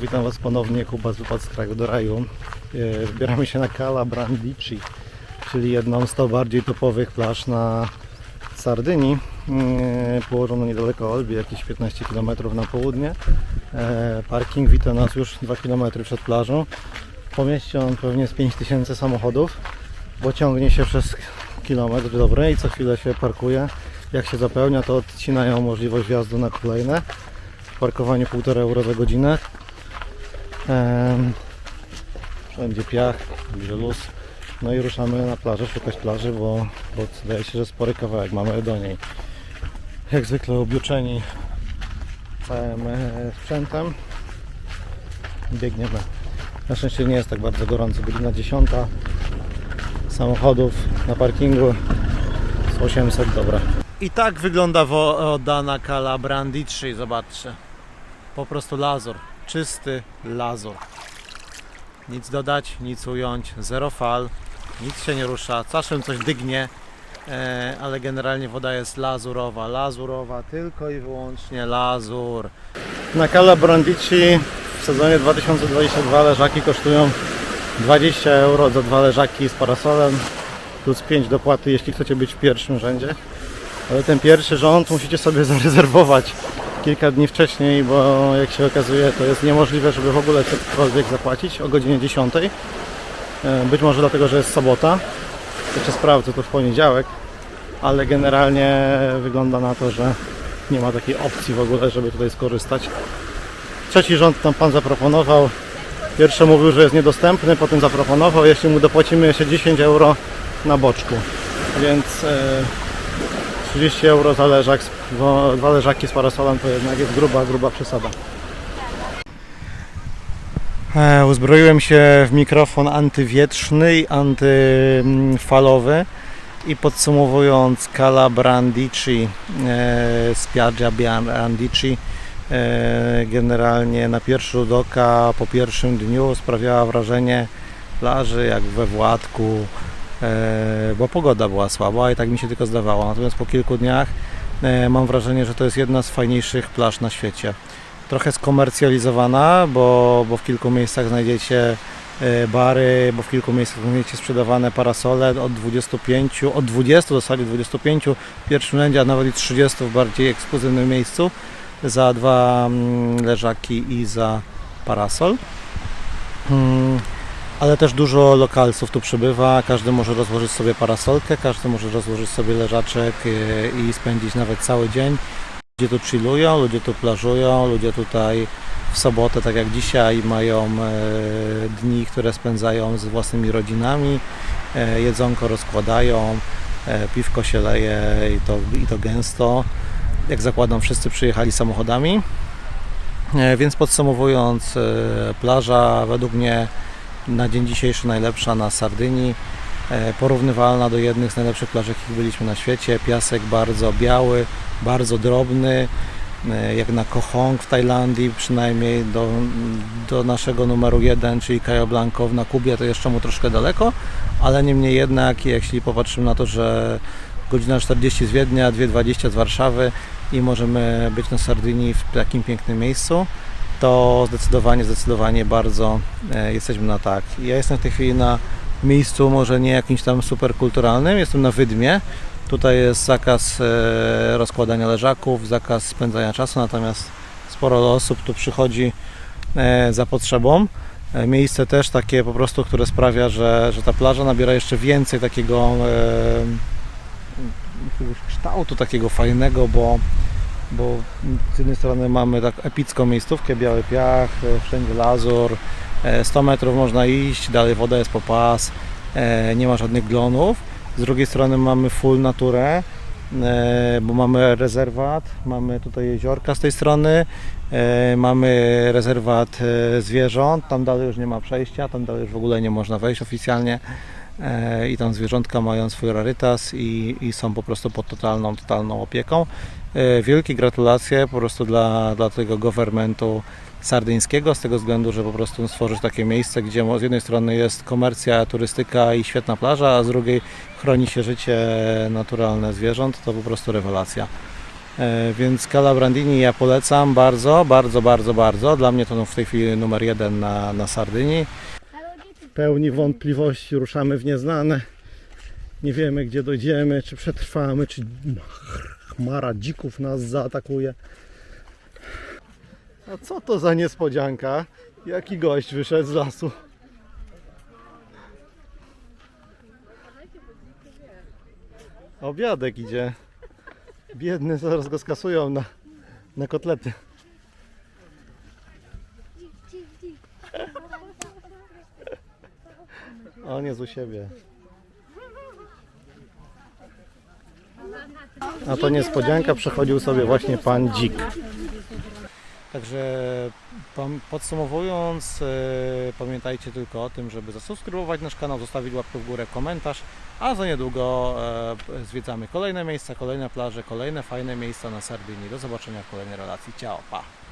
Witam Was ponownie, Kuba z Wypad z Kraju do Raju. E, Wybieramy się na Cala Brandicci, czyli jedną z to bardziej topowych plaż na Sardynii. E, Położono niedaleko Olbi, jakieś 15 km na południe. E, Parking wita nas już 2 km przed plażą. Po mieście on pewnie z 5000 samochodów, bo ciągnie się przez kilometr dobry i co chwilę się parkuje. Jak się zapełnia, to odcinają możliwość wjazdu na kolejne parkowanie 1,5 euro za godzinę. Em, wszędzie piach, gdzie luz. No i ruszamy na plażę, szukać plaży, bo, bo wydaje się, że spory kawałek mamy do niej. Jak zwykle objuczeni całym e, sprzętem. Biegniemy. Na szczęście nie jest tak bardzo gorąco. Godzina 10. Samochodów na parkingu z 800, dobra. I tak wygląda woda na Cala Brandicci, zobaczcie. Po prostu lazur, czysty lazur. Nic dodać, nic ująć, zero fal, nic się nie rusza, czasem coś dygnie, e, ale generalnie woda jest lazurowa, lazurowa, tylko i wyłącznie lazur. Na Cala Brandicci w sezonie 2022 leżaki kosztują 20 euro za dwa leżaki z parasolem plus 5 dopłaty, jeśli chcecie być w pierwszym rzędzie. Ale ten pierwszy rząd musicie sobie zarezerwować kilka dni wcześniej, bo jak się okazuje to jest niemożliwe, żeby w ogóle cokolwiek zapłacić o godzinie 10. E, Być może dlatego, że jest sobota. Jeszcze sprawdzę to w poniedziałek, ale generalnie wygląda na to, że nie ma takiej opcji w ogóle, żeby tutaj skorzystać. Trzeci rząd tam pan zaproponował. Pierwszy mówił, że jest niedostępny, potem zaproponował, jeśli mu dopłacimy jeszcze 10 euro na boczku. Więc e, 30 euro za leżak, z- dwa leżaki z parasolem to jednak jest gruba, gruba przesada. E, Uzbroiłem się w mikrofon antywietrzny i antyfalowy i podsumowując Cala Brandicci, e, Spiaggia Brandicci e, generalnie na pierwszy rzut oka po pierwszym dniu sprawiała wrażenie plaży jak we Władku, bo pogoda była słaba i tak mi się tylko zdawało. Natomiast po kilku dniach e, mam wrażenie, że to jest jedna z fajniejszych plaż na świecie. Trochę skomercjalizowana, bo, bo w kilku miejscach znajdziecie e, bary, bo w kilku miejscach znajdziecie sprzedawane parasole od 25, od 20 w zasadzie 25 w pierwszym rzędzie, a nawet i 30 w bardziej ekskluzywnym miejscu za dwa mm, leżaki i za parasol. Ale też dużo lokalców tu przybywa, każdy może rozłożyć sobie parasolkę, każdy może rozłożyć sobie leżaczek e, i spędzić nawet cały dzień. Ludzie tu chillują, ludzie tu plażują, ludzie tutaj w sobotę, tak jak dzisiaj, mają e, dni, które spędzają z własnymi rodzinami, e, jedzonko rozkładają, e, piwko się leje i to, i to gęsto. Jak zakładam, wszyscy przyjechali samochodami. Więc podsumowując, plaża według mnie na dzień dzisiejszy najlepsza na Sardynii, e, porównywalna do jednych z najlepszych plaż, jakich byliśmy na świecie. Piasek bardzo biały, bardzo drobny, e, jak na Koh Hong w Tajlandii, przynajmniej do, do naszego numeru jeden, czyli Cayo Blanco na Kubie, to jeszcze mu troszkę daleko, ale niemniej jednak, jeśli popatrzymy na to, że godzina 40 z Wiednia, 2.20 z Warszawy i możemy być na Sardynii w takim pięknym miejscu, to zdecydowanie, zdecydowanie bardzo e, jesteśmy na tak. Ja jestem w tej chwili na miejscu może nie jakimś tam super kulturalnym, jestem na Wydmie. Tutaj jest zakaz e, rozkładania leżaków, zakaz spędzania czasu, natomiast sporo osób tu przychodzi e, za potrzebą. Miejsce też takie po prostu, które sprawia, że, że ta plaża nabiera jeszcze więcej takiego kształtu takiego fajnego, bo bo z jednej strony mamy tak epicką miejscówkę, biały piach, e, wszędzie lazur, e, 100 metrów można iść, dalej woda jest po pas, e, nie ma żadnych glonów. Z drugiej strony mamy full naturę, e, bo mamy rezerwat, mamy tutaj jeziorka z tej strony, e, mamy rezerwat e, zwierząt, tam dalej już nie ma przejścia, tam dalej już w ogóle nie można wejść oficjalnie e, i tam zwierzątka mają swój rarytas i, i są po prostu pod totalną, totalną opieką. E, Wielkie gratulacje po prostu dla, dla tego governmentu sardyńskiego, z tego względu, że po prostu stworzyć takie miejsce, gdzie z jednej strony jest komercja, turystyka i świetna plaża, a z drugiej chroni się życie naturalne zwierząt, to po prostu rewelacja. E, Więc Cala Brandini ja polecam bardzo, bardzo, bardzo, bardzo. Dla mnie to w tej chwili numer jeden na, na Sardynii. Pełni wątpliwości, ruszamy w nieznane. Nie wiemy gdzie dojdziemy, czy przetrwamy, czy chmara dzików nas zaatakuje. A co to za niespodzianka? Jaki gość wyszedł z lasu? Obiadek idzie. Biedny, zaraz go skasują na, na kotlety. On jest u siebie. A to niespodzianka, przechodził sobie właśnie pan Dzik. Także podsumowując, e, pamiętajcie tylko o tym, żeby zasubskrybować nasz kanał, zostawić łapkę w górę, komentarz, a za niedługo e, zwiedzamy kolejne miejsca, kolejne plaże, kolejne fajne miejsca na Sardynii. Do zobaczenia w kolejnej relacji. Ciao, pa!